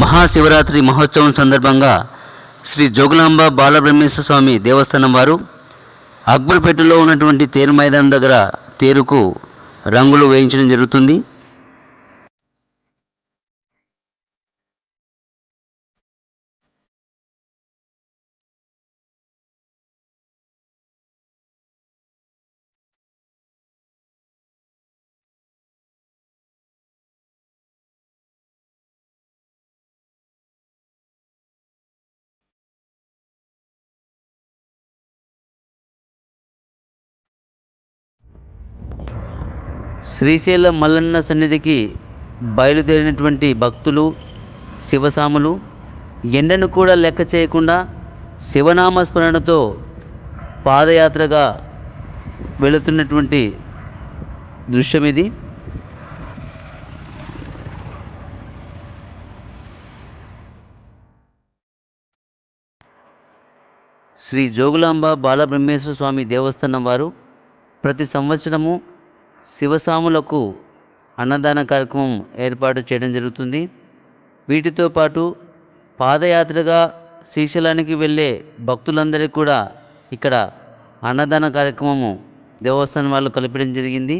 మహాశివరాత్రి మహోత్సవం సందర్భంగా శ్రీ జోగులాంబ బాలబ్రహ్మేశ్వర స్వామి దేవస్థానం వారు అక్బర్పేటలో ఉన్నటువంటి తేరు మైదానం దగ్గర తేరుకు రంగులు వేయించడం జరుగుతుంది. శ్రీశైల మల్లన్న సన్నిధికి బయలుదేరినటువంటి భక్తులు శివసాములు ఎండను కూడా లెక్క చేయకుండా శివనామస్మరణతో పాదయాత్రగా వెళుతున్నటువంటి దృశ్యం ఇది శ్రీ జోగులాంబ బాలబ్రహ్మేశ్వర స్వామి దేవస్థానం వారు ప్రతి సంవత్సరము శివసాములకు అన్నదాన కార్యక్రమం ఏర్పాటు చేయడం జరుగుతుంది. వీటితో పాటు పాదయాత్రగా శ్రీశైలానికి వెళ్ళే భక్తులందరికీ కూడా ఇక్కడ అన్నదాన కార్యక్రమము దేవస్థానం వాళ్ళు కల్పించడం జరిగింది.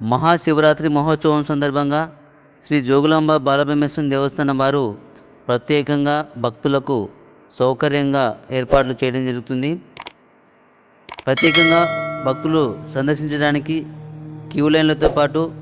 మహాశివరాత్రి మహోత్సవం సందర్భంగా శ్రీ జోగులాంబ బాలబ్రహ్మేశ్వరం దేవస్థానం వారు ప్రత్యేకంగా భక్తులకు సౌకర్యంగా ఏర్పాట్లు చేయడం జరుగుతుంది. ప్రత్యేకంగా భక్తులు సందర్శించడానికి క్యూ లైన్లతో పాటు